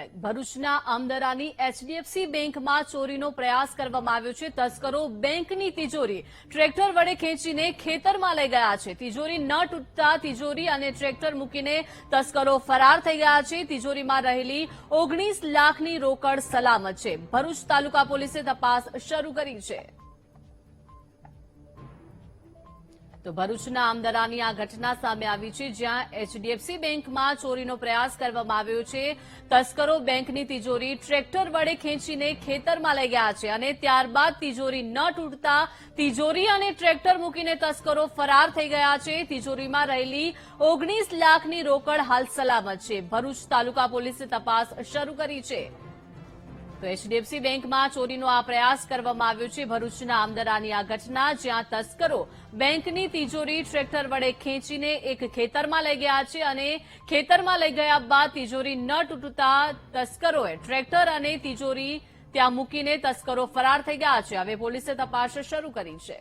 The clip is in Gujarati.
બેંક ભરૂચના આમદરાની એચડીએફસી બેંકમાં ચોરીનો પ્રયાસ કરવામાં આવ્યો છે. તસ્કરો બેંકની તિજોરી ટ્રેક્ટર વડે ખેંચીને ખેતરમાં લઈ ગયા છે. તિજોરી ન તૂટતા તિજોરી અને ટ્રેક્ટર મૂકીને તસ્કરો ફરાર થઈ ગયા છે. તિજોરીમાં રહેલી ઓગણીસ લાખની રોકડ સલામત છે. ભરૂચ તાલુકા પોલીસે તપાસ શરૂ કરી છે. તો ભરૂચના આમદરાની આ ઘટના સામે આવી છે, જ્યાં એચડીએફસી બેંકમાં ચોરીનો પ્રયાસ કરવામાં આવ્યો છે. તસ્કરો બેંકની તિજોરી ટ્રેક્ટર વડે ખેંચીને ખેતરમાં લઈ ગયા છે અને ત્યારબાદ તિજોરી ન તૂટતા તિજોરી અને ટ્રેક્ટર મૂકીને તસ્કરો ફરાર થઈ ગયા છે. તિજોરીમાં રહેલી ઓગણીસ લાખની રોકડ હાલ સલામત છે. ભરૂચ તાલુકા પોલીસે તપાસ શરૂ કરી છે. તો એચડીએફસી બેંકમાં ચોરીનો આ પ્રયાસ કરવામાં આવ્યો છે. ભરૂચના આમદરાની આ ઘટના જ્યાં તસ્કરો બેંકની તિજોરી ટ્રેક્ટર વડે ખેંચીને એક ખેતરમાં લઈ ગયા છે અને ખેતરમાં લઈ ગયા બાદ તિજોરી ન તૂટતા તસ્કરોએ ટ્રેક્ટર અને તિજોરી ત્યાં મૂકીને તસ્કરો ફરાર થઈ ગયા છે. હવે પોલીસે તપાસ શરૂ કરી છે.